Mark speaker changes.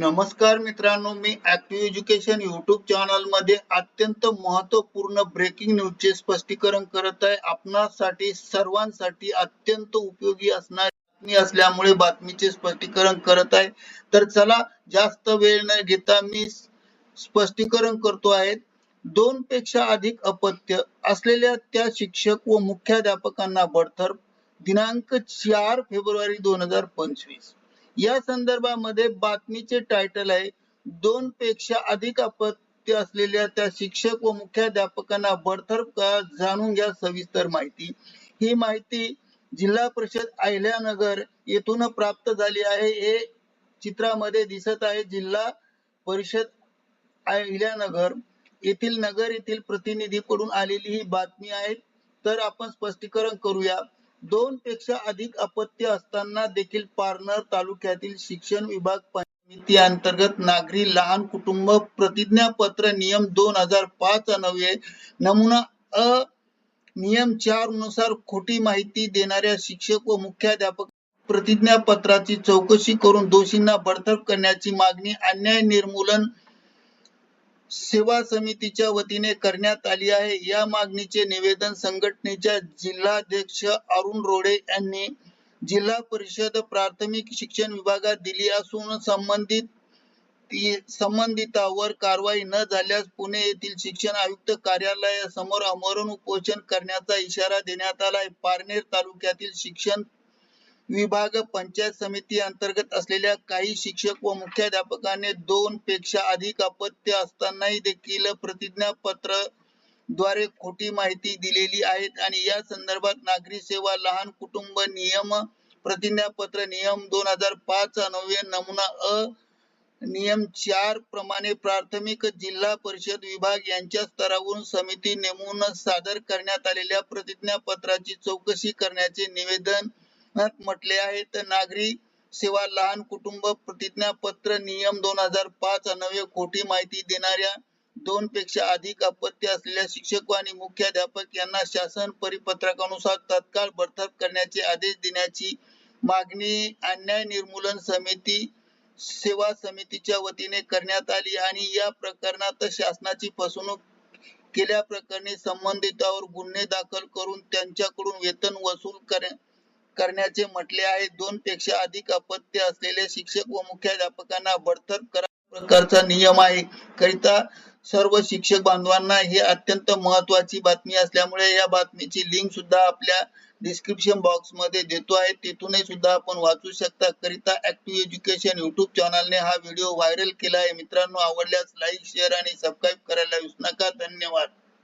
Speaker 1: नमस्कार मित्रांनो मी ऍक्टिव्ह एज्युकेशन युट्यूब चॅनलमध्ये अत्यंत महत्त्वपूर्ण ब्रेकिंग न्यूज चे स्पष्टीकरण करत आहे. आपणासाठी सर्वांसाठी अत्यंत उपयोगी असणारी बातमी असल्यामुळे बातमीचे स्पष्टीकरण करत आहे. तर चला जास्त वेळ न घेता मी स्पष्टीकरण करतो आहे. दोन पेक्षा अधिक अपत्य असलेल्या त्या शिक्षक व मुख्याध्यापकांना बडतर्फ दिनांक चार फेब्रुवारी दोन हजार पंचवीस. या संदर्भामध्ये बातमीचे टायटल आहे दोन पेक्षा अधिक अपत्य असलेल्या त्या शिक्षक व मुख्याध्यापकांना बडतर्फ का जाणून घ्या सविस्तर माहिती. ही माहिती जिल्हा परिषद अहिल्यानगर येथून प्राप्त झाली आहे. हे चित्रामध्ये दिसत आहे. जिल्हा परिषद अहिल्यानगर येथील नगर येथील प्रतिनिधीकडून आलेली ही बातमी आहे. तर आपण स्पष्टीकरण करूया. दोन पेक्षा अधिक अपत्य असताना देखील पारनेर तालुक्यातील शिक्षण विभाग समिती अंतर्गत नागरी लहान कुटुंब प्रतिज्ञापत्र नियम दोन हजार पाच अन्वये नमुना अ नियम चारनुसार खोटी माहिती देणाऱ्या शिक्षक व मुख्याध्यापक प्रतिज्ञापत्राची चौकशी करून दोषींना बडतर्फ करण्याची मागणी अन्याय निर्मूलन सेवा समितीच्या वतीने करण्यात आली आहे. या मागणीचे निवेदन संघटनेच्या जिल्हाध्यक्ष अरुण रोडे यांनी जिल्हा परिषद प्राथमिक शिक्षण विभागात दिली असून संबंधित संबंधितावर कारवाई न झाल्यास पुणे येथील शिक्षण आयुक्त कार्यालयासमोर अमरण उपोषण करण्याचा इशारा देण्यात आलाय. पारनेर तालुक्यातील शिक्षण विभाग पंचायत समिती अंतर्गत असलेल्या काही शिक्षक व मुख्याध्यापकांनी दोन पेक्षा अधिक अपत्य असतानाही देखील प्रतिज्ञापत्रद्वारे खोटी माहिती दिलेली आहेत आणि या संदर्भात नागरी सेवा लहान कुटुंब नियम प्रतिज्ञापत्र नियम दोन हजार पाच अन्वये नमुना अ नियम चार प्रमाणे प्राथमिक जिल्हा परिषद विभाग यांच्या स्तरावरून समिती नेमून सादर करण्यात आलेल्या प्रतिज्ञापत्राची चौकशी करण्याचे निवेदन म्हटले आहे तर नागरी सेवा लहान कुटुंब प्रतिज्ञापत्र नियम दोन हजार पाच अन्वये खोटी माहिती देणाऱ्या दोन पेक्षा अधिक अपत्य असलेल्या शिक्षक आणि मुख्याध्यापक यांना शासन परिपत्रकानुसार तत्काळ बडतर्फ करण्याचे आदेश देण्याची मागणी अन्याय निर्मूलन समिती सेवा समितीच्या वतीने करण्यात आली आणि या प्रकरणात शासनाची फसवणूक केल्या प्रकरणी संबंधितावर गुन्हे दाखल करून त्यांच्याकडून वेतन वसूल करण्या करण्याचे म्हटले आहे. दोन पेक्षा अधिक अपत्य असलेले शिक्षक व मुख्याध्यापकांना बडतर्फ करा. प्रकारचा नियम आहे. करिता सर्व शिक्षक बांधवांना ही अत्यंत महत्वाची बातमी असल्यामुळे या बातमीची लिंक सुद्धा आपल्या डिस्क्रिप्शन बॉक्समध्ये देतो आहे. तिथूनही सुद्धा आपण वाचू शकता. करिता ऍक्टिव्ह एज्युकेशन युट्यूब चॅनलने हा व्हिडिओ व्हायरल केला आहे. मित्रांनो आवडल्यास लाईक शेअर आणि सबस्क्राईब करायला विसरू